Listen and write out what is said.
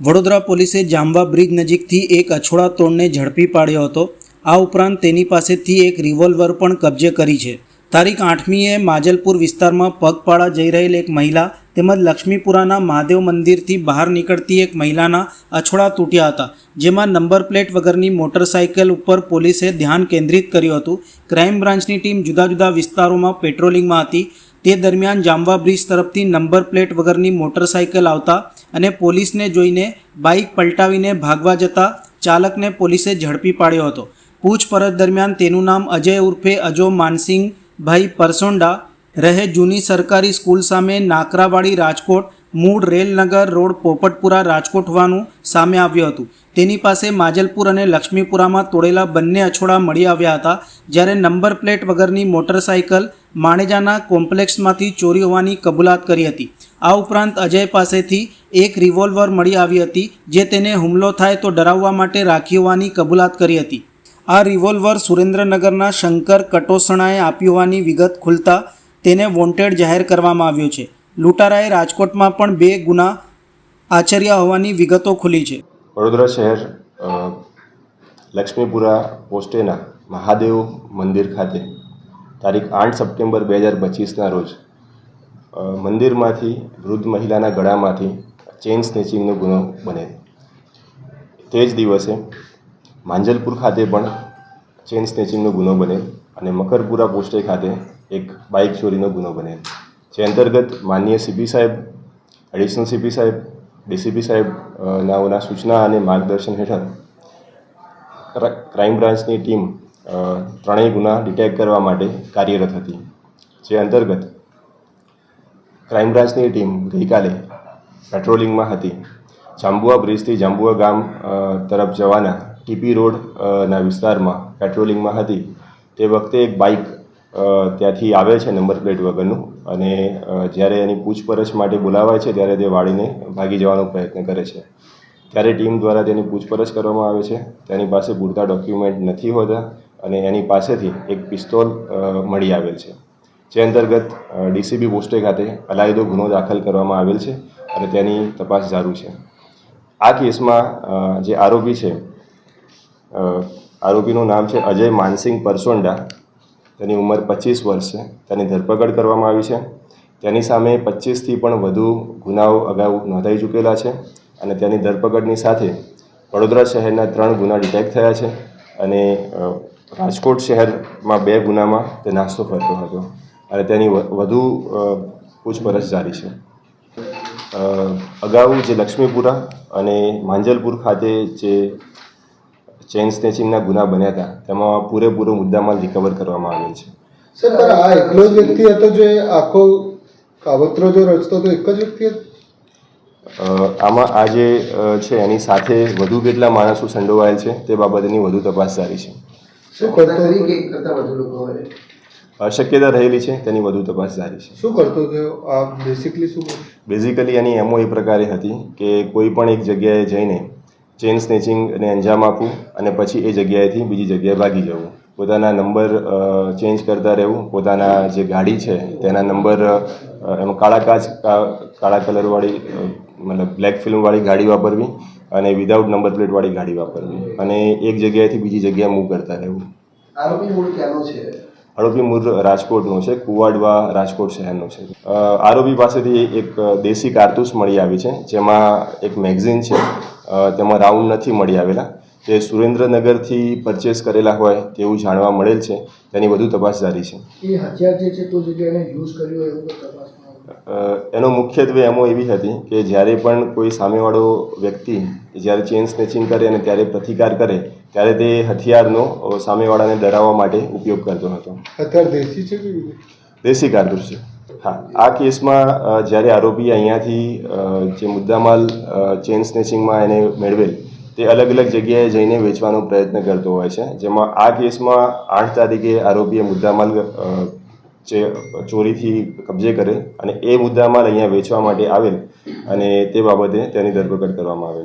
વડોદરા પોલીસે જાંબા બ્રિજ નજીકથી એક અછોડા તોડને ઝડપી પાડ્યો હતો. આ ઉપરાંત તેની પાસેથી એક રિવોલ્વર પણ કબજે કરી છે. તારીખ આઠમીએ માજલપુર વિસ્તારમાં પગપાળા જઈ રહેલ એક મહિલા તેમજ લક્ષ્મીપુરાના મહાદેવ મંદિરથી બહાર નીકળતી એક મહિલાના અછોડા તૂટ્યા હતા, જેમાં નંબર પ્લેટ વગરની મોટરસાઇકલ ઉપર પોલીસે ધ્યાન કેન્દ્રિત કર્યું હતું. ક્રાઇમ બ્રાન્ચની ટીમ જુદા જુદા વિસ્તારોમાં પેટ્રોલિંગમાં હતી. તે દરમિયાન જામવા બ્રિજ તરફથી નંબર પ્લેટ વગરની મોટરસાઇકલ આવતા અને પોલીસને જોઈને બાઇક પલટાવીને ભાગવા જતા ચાલકને પોલીસે ઝડપી પાડ્યો હતો. પૂછપરછ દરમિયાન તેનું નામ અજય ઉર્ફે અજો માનસિંગભાઈ પરસોંડા, રહે જૂની સરકારી સ્કૂલ સામે નાકરાવાડી રાજકોટ, મૂળ રેલનગર રોડ પોપટપુરા રાજકોટ હોવાનું સામે આવ્યું હતું. તેની પાસે માજલપુર અને લક્ષ્મીપુરામાં તોડેલા બંને અછોડા મળી આવ્યા હતા, જ્યારે નંબર પ્લેટ વગરની મોટરસાઇકલ માણેજાના કોમ્પ્લેક્સમાંથી ચોરી હોવાની કબૂલાત કરી હતી. આ ઉપરાંત અજય પાસેથી એક રિવોલ્વર મળી આવી હતી, જે તેને હુમલો થાય તો ડરાવવા માટે રાખી હોવાની કબૂલાત કરી હતી. આ રિવોલ્વર સુરેન્દ્રનગરના શંકર કટોસણાએ આપ્યું હોવાની વિગત ખુલતા તેને વોન્ટેડ જાહેર કરવામાં આવ્યો છે. લૂંટારાએ રાજકોટમાં પણ બે ગુના આચર્યા હોવાની વિગતો ખુલી છે. વડોદરા શહેર લક્ષ્મીપુરા પોસ્ટેના મહાદેવ મંદિર ખાતે તારીખ આઠ સપ્ટેમ્બર બે હજાર પચીસના રોજ મંદિરમાંથી વૃદ્ધ મહિલાના ગળામાંથી ચેઇન સ્નેચિંગનો ગુનો બને. તે જ દિવસે માંજલપુર ખાતે પણ ચેઇન સ્નેચિંગનો ગુનો બને અને મકરપુરા પોસ્ટે ખાતે એક બાઇક ચોરીનો ગુનો બને. જે અંતર્ગત માનનીય સીપી સાહેબ, એડિશનલ સીપી સાહેબ ડીસીપી સાહેબ નાઓના સૂચના અને માર્ગદર્શન હેઠળ ક્રા- ક્રાઇમ બ્રાન્ચની ટીમ ત્રણેય ગુના ડિટેક્ટ કરવા માટે કાર્યરત હતી. જે અંતર્ગત ક્રાઇમ બ્રાન્ચની ટીમ ગઈકાલે પેટ્રોલિંગમાં હતી. જાંબુઆ બ્રિજથી જાંબુઆ ગામ તરફ જવાના ટીપી રોડના વિસ્તારમાં પેટ્રોલિંગમાં હતી. તે વખતે એક બાઇક ત્યાંથી આવે છે નંબર પ્લેટ વગરનું અને જ્યારે એની પૂછપરછ માટે બોલાવાય છે ત્યારે તે વાળીને ભાગી જવાનો પ્રયત્ન કરે છે. ત્યારે ટીમ દ્વારા તેની પૂછપરછ કરવામાં આવે છે. તેની પાસે પૂરતા ડોક્યુમેન્ટ નથી હોતા. અને એની પાસેથી એક પિસ્તોલ મળી આવેલ છે. જે અંતર્ગત ડીસીબી પોસ્ટે ખાતે અલાયદો ગુનો દાખલ કરવામાં આવેલ છે અને તેની તપાસ ચાલુ છે. આ કેસમાં જે આરોપી છે આરોપીનું નામ છે અજય માનસિંગ પરસોંડા. તેની ઉંમર પચીસ વર્ષ છે. તેની ધરપકડ કરવામાં આવી છે. તેની સામે પચીસથી પણ વધુ ગુનાઓ અગાઉ નોંધાઈ ચૂકેલા છે અને તેની ધરપકડની સાથે વડોદરા શહેરના ત્રણ ગુના ડિટેક્ટ થયા છે અને રાજકોટ શહેરમાં બે ગુનામાં તે નાસ્તો કરતો હતો અને તેની વધુ પૂછપરછ જારી છે. અગાઉ જે લક્ષ્મીપુરા અને માંજલપુર ખાતે જે ચેઇન સ્નેચિંગના ગુના બન્યા હતા તેમાં પૂરેપૂરો મુદ્દામાલ રિકવર કરવામાં આવેલ છે. સર પણ આ એકલો જ વ્યક્તિ હતો જે આખો કાવતરો જો રચતો હતો એક જ વ્યક્તિ હતો? આમાં આ જે છે એની સાથે વધુ કેટલા માણસો સંડોવાયેલ છે તે બાબતની વધુ તપાસ જારી છે. શું કરતો તરીકે કરતા વધુ લોકો હોય? શક્યતા રહેલી છે તેની વધુ તપાસ જારી છે. શું કરતો આ બેસિકલી શું બેઝિકલી એની એમઓ એ પ્રકારે હતી કે કોઈ પણ એક જગ્યાએ જઈને ચેઇન સ્નેચિંગને અંજામ આપવું અને પછી એ જગ્યાએથી બીજી જગ્યાએ ભાગી જવું. પોતાના નંબર ચેન્જ કરતા રહેવું. પોતાના જે ગાડી છે તેના નંબર એમાં કાળા કાચ કાળા કલરવાળી મતલબ બ્લેક ફિલ્મવાળી ગાડી વાપરવી. અને વિધાઉટ નંબર પ્લેટવાળી ગાડી વાપરવી. અને એક જગ્યાએથી બીજી જગ્યાએ મૂવ કરતા રહેવું. આરોપી મૂળ ક્યાંનો છે? આરોપી મૂળ રાજકોટનો છે કુવાડવા રાજકોટ શહેરનો છે. આરોપી પાસેથી એક દેશી કારતૂસ મળી આવી છે જેમાં એક મેગઝીન છે તેમાં રાઉન્ડ નથી મળી આવેલા. તે સુરેન્દ્રનગરથી પરચેસ કરેલા હોય તેવું જાણવા મળેલ છે તેની વધુ તપાસ જારી છે. એ હથિયાર જે છે તો જગ્યાએ યુઝ કર્યો એવું એનો મુખ્યત્વે એમો એવી હતી કે જ્યારે પણ કોઈ સામેવાળો વ્યક્તિ જ્યારે ચેન સ્નેચિંગ કરે અને ત્યારે પ્રતિકાર કરે ત્યારે તે હથિયારનો સામેવાળાને ડરાવવા માટે ઉપયોગ કરતો હતો. હથિયાર દેશી છે દેશી કારતૂસ છે. હા આ કેસમાં જ્યારે આરોપી અહીંયાથી જે મુદ્દામાલ ચેન સ્નેચિંગમાં એને મેળવેલ તે અલગ અલગ જગ્યાએ જઈને વેચવાનો પ્રયત્ન કરતો હોય છે. જેમાં આ કેસમાં આઠ તારીખે આરોપીએ મુદ્દામાલ જે ચોરીથી કબજે કરે અને એ મુદ્દામાલ અહીંયા વેચવા માટે આવેલ અને તે બાબતે તેની ધરપકડ કરવામાં આવેલ.